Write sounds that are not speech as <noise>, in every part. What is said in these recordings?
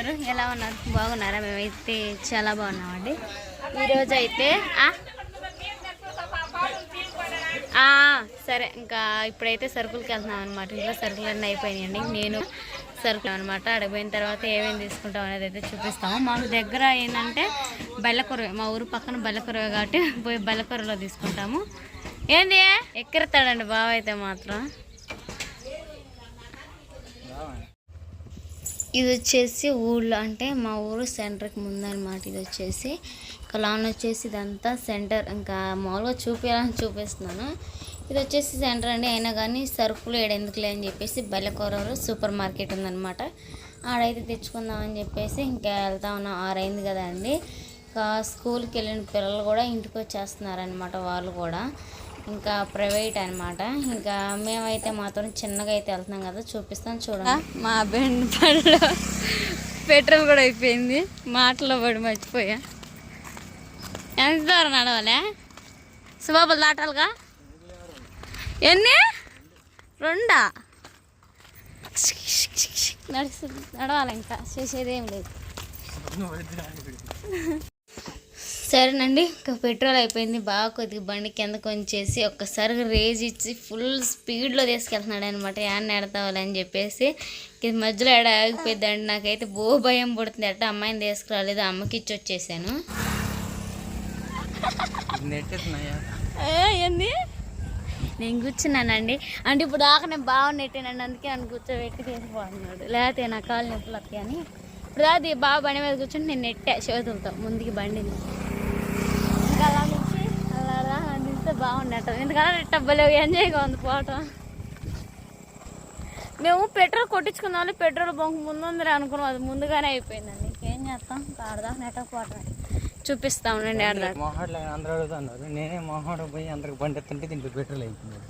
అందరూ ఎలా ఉన్నారు? బాగున్నారా? మేమైతే చాలా బాగున్నామండి. ఈరోజు అయితే ఆ? సరే ఇంకా ఇప్పుడైతే సరుకులకి వెళ్తున్నాం అనమాట ఇంట్లో సరుకులు అన్నీ అయిపోయినాయండి. నేను సరుకులు అనమాట అడిగిపోయిన తర్వాత ఏమేమి తీసుకుంటాం అనేది అయితే చూపిస్తాము. మాకు దగ్గర ఏంటంటే బెల్లకొరవే. మా ఊరు పక్కన బెల్లకొరవే కాబట్టి పోయి బెల్లకొరలో తీసుకుంటాము. ఏంది? ఎక్కడతాడండి బావ అయితే మాత్రం ఇది వచ్చేసి ఊళ్ళో అంటే మా ఊరు సెంటర్కి ముందనమాట ఇది వచ్చేసి ఇంకా లాన్ వచ్చేసి ఇదంతా సెంటర్ ఇంకా మామూలుగా చూపించాలని చూపిస్తున్నాను. ఇది వచ్చేసి సెంటర్ అండి. అయినా కానీ సరుకులు ఏడెందుకులే అని చెప్పేసి బెల్లకూరలు సూపర్ మార్కెట్ ఉందన్నమాట. ఆడైతే తెచ్చుకుందామని చెప్పేసి ఇంకా వెళ్తా ఉన్నాం. ఆరైంది కదండి. ఇంకా స్కూల్కి వెళ్ళిన పిల్లలు కూడా ఇంటికి వచ్చేస్తున్నారనమాట వాళ్ళు కూడా. ఇంకా ప్రైవేట్ అన్నమాట. ఇంకా మేమైతే మాత్రం చిన్నగా అయితే వెళ్తున్నాం కదా చూపిస్తాను చూడండి. మా బెండ్ పడిలో పెట్రోల్ కూడా అయిపోయింది. మాటలో పడి మర్చిపోయా. ఎంత దూరం నడవాలే? సుబాబులు దాటాలిగా? ఎన్ని? రెండా? నడుస్తు నడవాలి ఇంకా. చేసేది ఏం లేదు సరేనండి ఇంకా పెట్రోల్ అయిపోయింది. బాగా కొద్దిగా బండి కింద కొంచేసి ఒక్కసారి రేజ్ ఇచ్చి ఫుల్ స్పీడ్లో తీసుకెళ్తున్నాడు అనమాట యాన్ నెడతావాలి అని చెప్పేసి. ఇది మధ్యలో ఎడ ఆగిపోయిందండి నాకైతే బో భయం పుడుతుంది. అట్ట అమ్మాయిని తీసుకురాలేదు. అమ్మకి ఇచ్చి వచ్చేసాను. ఏంది? నేను కూర్చున్నానండి. అంటే ఇప్పుడు దాకా నేను బాగా నెట్టానండి. అందుకే నన్ను కూర్చోబెట్టి తీసుకుపోతున్నాడు. లేకపోతే నా కాలు నొప్పులు అని ఇప్పుడు అది బాగా బండి మీద కూర్చొని నేను నెట్టా చేతులతో. ముందుకి బండిని ఇంకా అలా నుంచి అలా రా అందిస్తే బాగుండటం ఎందుకంటే నెట్టబ్బలే ఎంజాయ్గా ఉంది పోవటం. మేము పెట్రోల్ కొట్టించుకుందామని పెట్రోల్ బంక్ ముందుందిరా అనుకున్నాం అది ముందుగానే అయిపోయిందండి ఇంకేం చేస్తాం? ఆడదా నెట్టకపోవటం చూపిస్తా ఉండండి ఆడదా మొహాడు అందరూ అడుగుతున్నారు. నేనే మొహాడు పోయి అందరికి దీంట్లో పెట్రోల్ అయిపోయింది.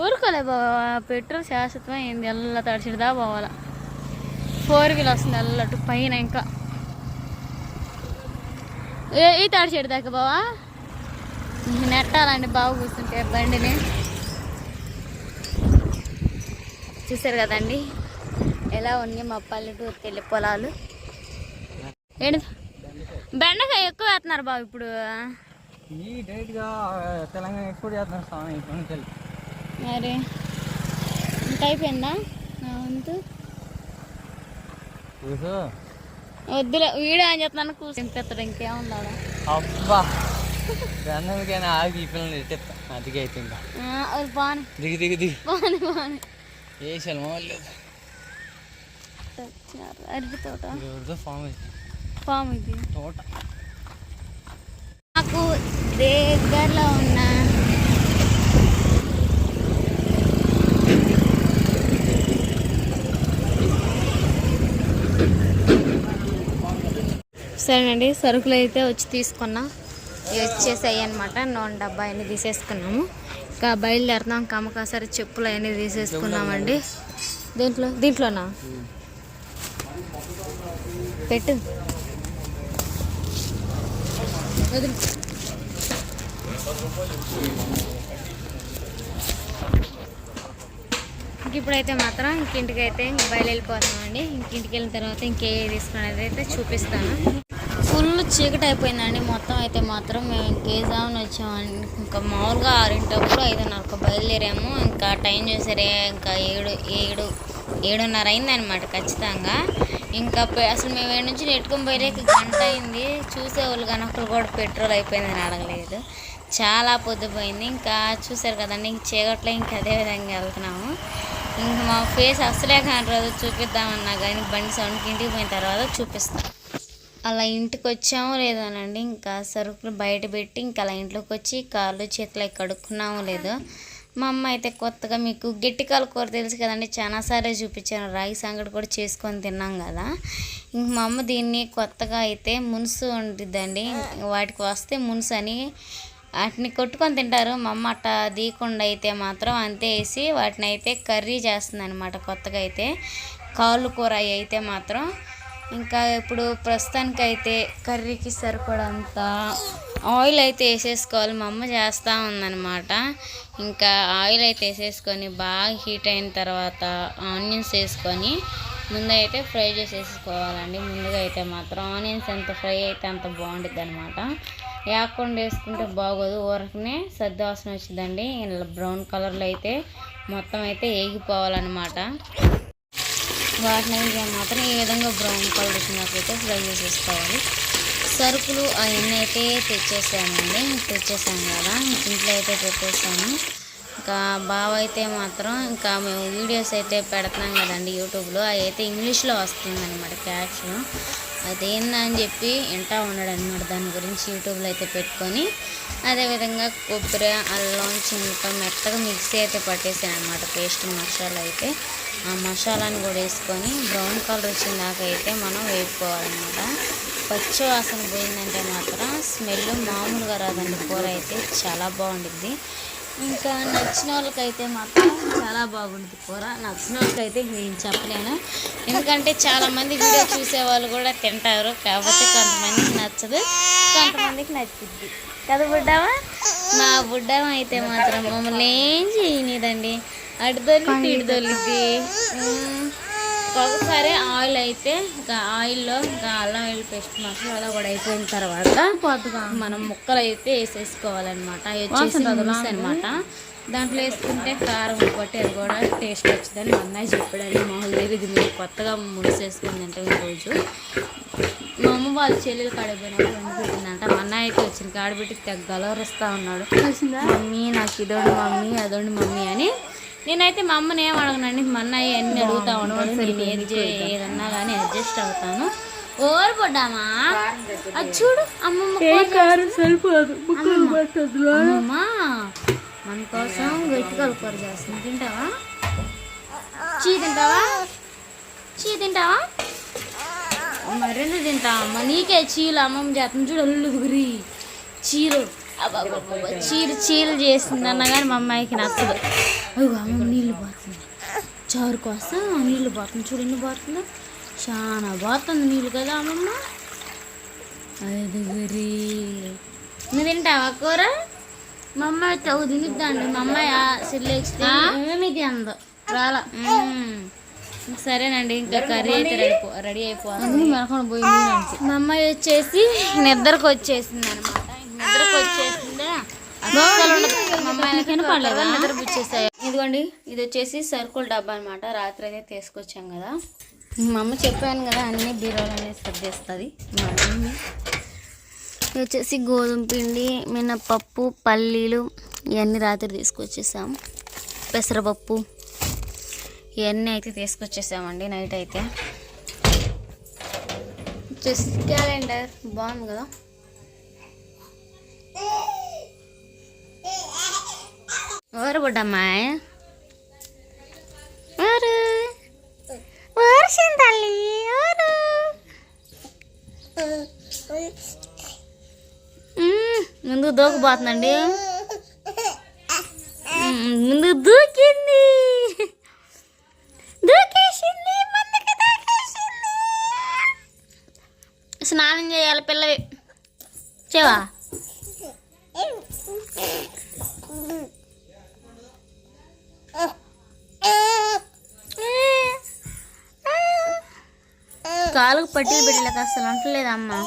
ఊరుకోలే బాబా పెట్రోల్ శాశ్వతం ఏంది ఎల్ల తడిచిడదా పోవాలా. ఫోర్ వీల్ వస్తుంది ఎల్లట్టు పైన ఇంకా. ఏ ఈ తడిచిడదాక బావా? నెట్టాలండి బాగా కూర్చుంటే బండిని. చూసారు కదండి? ఎలా ఉన్నాయి మా పల్లెటూరు తెల్లి పొలాలు? ఏంటి? బెండకాయ ఎక్కువ వేస్తున్నారు బాబు ఇప్పుడు. ఈ తెలంగాణ ఎక్స్పోర్ట్ చేస్తున్నారు స్వామి. మరి ఇంకా అయిపోయిందా? నా వంతు వద్దులే వీడియో అని చెప్తున్నాను కూర్చొని పెత్తడు ఇంకేముందా? అబ్బా. <laughs> గంధమికైనా ఆగి ఈ పిల్లల్ని ఎట్టేస్తా అందుకే అయితే ఇంకా బాగానే దిగి దిగి దిగి. బాగానే బాగానే శల్మ లేదు. అరటి తోట. ఎవరిదో ఫామ్ అయితే పాము ఇది. తోట. నాకు దగ్గరలో ఉన్న సరేనండి సరుకులు అయితే వచ్చి తీసుకున్నా. వచ్చేసాయి అనమాట నూనె డబ్బా అన్నీ తీసేసుకున్నాము. ఇంకా బయలుదేరుతాం కమకాసరి చెప్పులు అవన్నీ తీసేసుకున్నామండి. దీంట్లో దీంట్లోనా? పెట్టు. ఇంకిప్పుడైతే ఇప్పుడైతే మాత్రం ఇంకింటికి అయితే ఇంక వెళ్ళిపోతామండి ఇంకింటికి వెళ్ళిన తర్వాత ఇంకే తీసుకునేది అయితే చూపిస్తాను. ఫుల్ చీకటి అయిపోయిందండి. మొత్తం అయితే మాత్రం మేము ఇంకేజామని వచ్చామండి. ఇంకా మామూలుగా ఆరింటప్పుడు ఐదున్నరకు బయలుదేరాము. ఇంకా టైం చూసారే ఇంకా ఏడు ఏడు ఏడున్నర అయిందనమాట ఖచ్చితంగా. ఇంకా అసలు మేము ఏడు నుంచి నెట్టుకొని పోయేకి గంట అయింది. చూసేవాళ్ళు కానీ ఒకరు కూడా పెట్రోల్ అయిపోయిందని అడగలేదు. చాలా పొద్దుపోయింది. ఇంకా చూసారు కదండి ఇంక చీకట్లో ఇంకా అదే విధంగా వెళ్తున్నాము. ఇంక మా ఫేస్ అసలే కానీ రోజు చూపిద్దామన్నా కానీ బండి సౌండ్కి ఇంటికి పోయిన తర్వాత చూపిస్తాం. అలా ఇంటికి వచ్చామో లేదోనండి ఇంకా సరుకులు బయట పెట్టి ఇంకా అలా ఇంట్లోకి వచ్చి కాళ్ళు చేతులు కడుక్కున్నామో లేదో. మా అమ్మ అయితే కొత్తగా మీకు గట్టికాల కూర తెలుసు కదండి. చాలాసార్లు చూపించాను. రాగి సంగటి కూడా చేసుకొని తిన్నాం కదా. ఇంక మా అమ్మ దీన్ని కొత్తగా అయితే మునుసు ఉండిద్దండి. వాటికి వస్తే మునుసు అని వాటిని కొట్టుకొని తింటారు. మా అమ్మ అట్ట దీకుండా అయితే మాత్రం అంతే వేసి వాటిని అయితే కర్రీ చేస్తుంది అనమాట కొత్తగా అయితే. కాళ్ళు కూర అయితే మాత్రం ఇంకా ఇప్పుడు ప్రస్తుతానికైతే కర్రీకి సరిపడంత ఆయిల్ అయితే వేసేసుకోవాలి. మా అమ్మ చేస్తూ ఉందన్నమాట. ఇంకా ఆయిల్ అయితే వేసేసుకొని బాగా హీట్ అయిన తర్వాత ఆనియన్స్ వేసుకొని ముందైతే ఫ్రై చేసేసుకోవాలండి. ముందుగా అయితే మాత్రం ఆనియన్స్ ఎంత ఫ్రై అయితే అంత బాగుంటుంది అనమాట యాకుండా వేసుకుంటే బాగోదు. ఊరకనే సద్ది వాసన వచ్చిందండి. ఇలా బ్రౌన్ కలర్లో అయితే మొత్తం అయితే వేగిపోవాలన్నమాట వాటిని మాత్రం ఈ విధంగా బ్రౌన్ కలర్ వచ్చినట్లయితే ఫ్రై చేసేసుకోవాలి. సరుకులు అవన్నీ అయితే తెచ్చేసామండి తెచ్చేసాం కదా. ఇంట్లో అయితే పెట్టేసాము ఇంకా బావ అయితే మాత్రం ఇంకా మేము వీడియోస్ అయితే పెడుతున్నాం కదండి యూట్యూబ్లో. అవి అయితే ఇంగ్లీష్లో వస్తుందన్నమాట క్యాప్షన్ క్యాష్ అదేందని చెప్పి వింటా ఉన్నాడు అనమాట దాని గురించి యూట్యూబ్లో అయితే పెట్టుకొని అదేవిధంగా కొబ్బరి అల్లం చింత మెత్తగా మిక్సీ అయితే పట్టేసాను అనమాట పేస్ట్ మసాలా అయితే. ఆ మసాలాని కూడా వేసుకొని బ్రౌన్ కలర్ వచ్చిన దాకా అయితే మనం వేపుకోవాలన్నమాట. పచ్చి వాసన పోయిందంటే మాత్రం స్మెల్ మామూలుగా రాదండి. కూర అయితే చాలా బాగుండిద్ది. ఇంకా నచ్చిన వాళ్ళకైతే మాత్రం చాలా బాగుంటుంది కూర. నచ్చిన వాళ్ళకైతే నేను చెప్పలేను. ఎందుకంటే చాలామంది వీడియో చూసే వాళ్ళు కూడా తింటారు. కాకపోతే కొంతమందికి నచ్చదు. కొంతమందికి నచ్చుద్ది. కదా బుడ్డావా మా బుడ్డావా అయితే మాత్రం మమ్మల్ని ఏం చేయనిదండి అడిదొల్లి ఇడిదొల్లిద్ది ఒకసారి ఆయిల్ అయితే ఇంకా ఆయిల్లో ఇంకా అల్లం వెల్లుల్లి పేస్ట్ మసాలా కూడా అయిపోయిన తర్వాత మనం ముక్కలు అయితే వేసేసుకోవాలన్నమాట. వచ్చేసి అనమాట దాంట్లో వేసుకుంటే కారం బట్టి అది కూడా టేస్ట్ వచ్చిందని మా అన్నయ్య చెప్పాడని మామూలు లేదు ఇది మీరు కొత్తగా ముడిసి వేసుకుందంటే ఈరోజు మా అమ్మ వాళ్ళ చెల్లెలు కాడపోయినప్పుడు వండి పెట్టిందంట. మా అన్నయ్య అయితే వచ్చింది కాడబెట్టి తెగ గలవరిస్తూ ఉన్నాడు మమ్మీ నాకు ఇదోండి మమ్మీ అదోండి మమ్మీ అని నేనైతే మా అమ్మని ఏం అడగనండి మా అన్నయ్య అన్ని అడుగుతా ఉంటాడు నేను ఏది చే- ఏదన్నా కానీ అడ్జస్ట్ అవుతాను. ఓరు పడ్డామా అది చూడు అమ్మమ్మ సరిపోదు అమ్మమ్మ. మన కోసం గట్టిగా కూర చేస్తుంది. తింటావా? చీ తింటావా? చీ తింటావా? మరెందుకు తింటావా అమ్మ? నీకే చీలు అమ్మమ్మ చేస్తుంది. చూడు అల్లు గురి చీలు చీలు చీలు చేసింది అన్న కానీ మా అమ్మాయికి నచ్చదు. అయ్యో అమ్మ నీళ్ళు పోతుంది చారు కోసం నీళ్ళు పోతుంది చూడు ఎన్ని పోతుందో చాలా పోతుంది నీళ్ళు కదా అమ్మమ్మ? అది గురి నువ్వు తింటావా కూర? మా అమ్మాయి ఒక తినిద్దండి. మా అమ్మాయి సిల్లెక్స్తే ఏమి తిందో రాలా. సరేనండి ఇంకా కర్రీ అయితే రెడీ రెడీ అయిపోతుంది మా అమ్మాయి వచ్చేసి నిద్రకు వచ్చేసింది అనమాట నిద్రకు వచ్చేసిందా. ఇదిగోండి ఇది వచ్చేసి సరుకుల డబ్బా అనమాట రాత్రి అయితే తీసుకొచ్చాం కదా. మా అమ్మ చెప్పాను కదా అన్ని బీరోలు అనేది సర్దేస్తుంది మా మమ్మీ ఇది వచ్చేసి గోధుమ పిండి మినపప్పు పల్లీలు ఇవన్నీ రాత్రి తీసుకొచ్చేసాం. పెసరపప్పు ఇవన్నీ అయితే తీసుకొచ్చేసామండి నైట్ అయితే. వచ్చేసి క్యాలెండర్. బాగుంది కదా? ఎవరు బుడ్డమ్మాయి ఎవరు ఎవరు తల్లి ఎవరు ముందు దూకపోతుందండి ముందు దూకింది దూకేసింది ముందుకు దూకేసింది స్నానం చేయాలి పిల్లవి చేవా కాలుకు పట్టీలు పెట్టలేక అసలు అంటలేదమ్మా.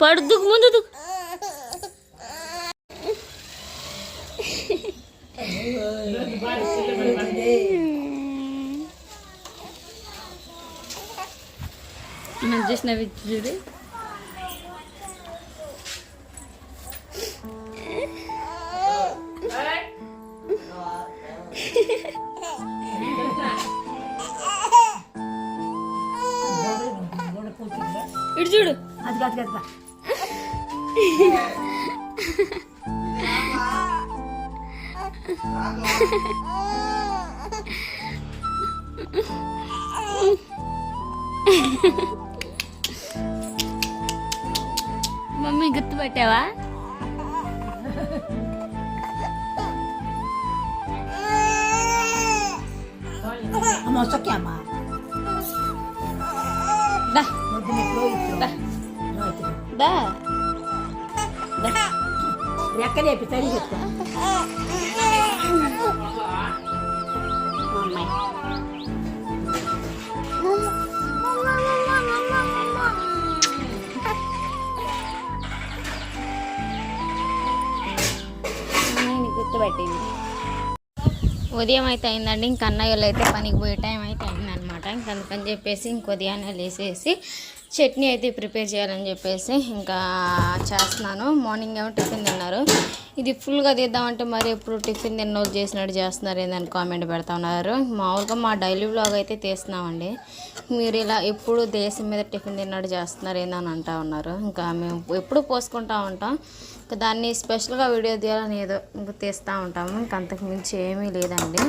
పడుదుకు ముందు చూసిన చూడు. ఇటు చూడు. అది కాదు కదా మమ్మీ గుర్తుపెట్టావా? అమ్మ వస్తకే అమ్మ. దా. వద్దు నీకు తల్లి చెప్తా గుర్తుపట్టింది ఉదయం అయితే అయిందండి ఇంక అన్నయ్యలు అయితే పనికి పోయే టైం అయితే అయిందనమాట ఇంక అందుకని చెప్పేసి ఇంక ఉదయాన్నే లేసేసి చట్నీ అయితే ప్రిపేర్ చేయాలని చెప్పేసి ఇంకా చేస్తున్నాను. మార్నింగ్ ఏమో టిఫిన్ తిన్నారు. ఇది ఫుల్గా తీద్దామంటే మరి ఎప్పుడు టిఫిన్ తిన్న చేసినట్టు చేస్తున్నారు ఏందని కామెంట్ పెడతా ఉన్నారు. మామూలుగా మా డైలీ బ్లాగ్ అయితే తీస్తున్నామండి. మీరు ఇలా ఎప్పుడు దేశం మీద టిఫిన్ తిన్నట్టు చేస్తున్నారు ఏందని అంటా ఉన్నారు. ఇంకా మేము ఎప్పుడు పోసుకుంటా ఉంటాం. ఇంకా దాన్ని స్పెషల్గా వీడియో తీయాలని ఏదో ఇంకా తీస్తూ ఉంటాము. ఇంకా అంతకు మించి ఏమీ లేదండి.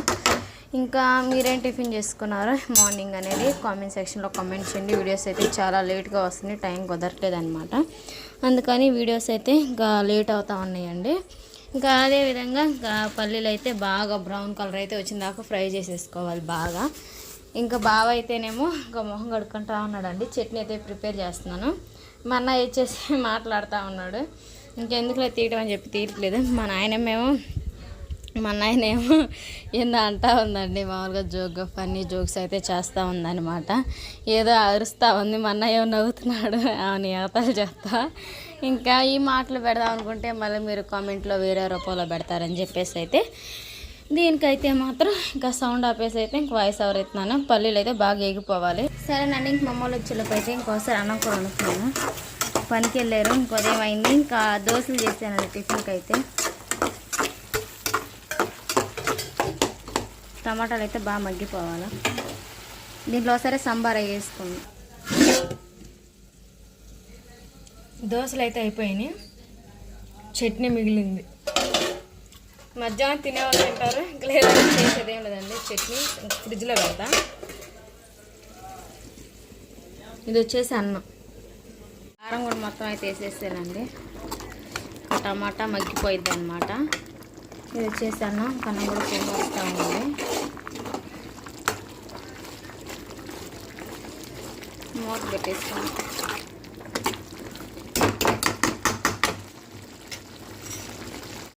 ఇంకా మీరేం టిఫిన్ చేసుకున్నారో <laughs> మార్నింగ్ అనేది కామెంట్ సెక్షన్లో కామెంట్ చేయండి. వీడియోస్ అయితే చాలా లేట్గా వస్తున్నాయి టైం కుదరట్లేదు అనమాట అందుకని వీడియోస్ అయితే ఇంకా లేట్ అవుతా ఉన్నాయండి. ఇంకా అదేవిధంగా ఇంకా పల్లీలు అయితే బాగా బ్రౌన్ కలర్ అయితే వచ్చిన దాకా ఫ్రై చేసేసుకోవాలి బాగా. ఇంకా బావ అయితేనేమో ఇంకా మొహం కడుక్కుంటా ఉన్నాడండి. చట్నీ అయితే ప్రిపేర్ చేస్తున్నాను. మా అన్న వచ్చేసి <laughs> మాట్లాడుతూ ఉన్నాడు. ఇంకెందుకులే తీయటం అని చెప్పి తీయట్లేదు. మా నాయనమేమో మా నాయన ఏమో ఏందో అంటా ఉందండి మామూలుగా జోక్గా ఫన్నీ జోక్స్ అయితే చేస్తూ ఉందన్నమాట. ఏదో అరుస్తూ ఉంది మా అన్నయ్య ఏమో నవ్వుతున్నాడు ఆమె అవతలు చేస్తా. ఇంకా ఈ మాటలు పెడదాం అనుకుంటే మళ్ళీ మీరు కామెంట్లో వేరే రూపంలో పెడతారని చెప్పేసి అయితే దీనికైతే మాత్రం ఇంకా సౌండ్ ఆపేసి అయితే ఇంక వాయిస్ ఓవర్ ఎత్తున్నాను పల్లీలు అయితే బాగా ఎగిపోవాలి సరేనండి ఇంక మమ్మల్ని వచ్చేలోపు అయితే ఇంకోసారి అన్నం కూడా అనుకున్నాను పనికి వెళ్ళారు ఇంక ఉదయం అయింది ఇంకా దోశలు చేశానండి టిఫిన్కి అయితే టమాటాలు అయితే బాగా మగ్గిపోవాలి? దీంట్లో సరే సంబార వేసుకుంది. దోశలు అయితే అయిపోయినాయి. చట్నీ మిగిలింది. మధ్యాహ్నం తినేవాళ్ళు తింటారు. ఇంకా లేదంటే చేసేది ఏం లేదండి. చట్నీ ఫ్రిడ్జ్లో పెడతా. ఇది వచ్చేసి అన్నం. కారం కూడా మొత్తం అయితే వేసేసానండి టమాటా మగ్గిపోయిద్ది అనమాట ఇది వచ్చేసి అన్నం. కన్నం కూడా పువ్వు వస్తూ ఉంది. మూత పెట్టేస్తాను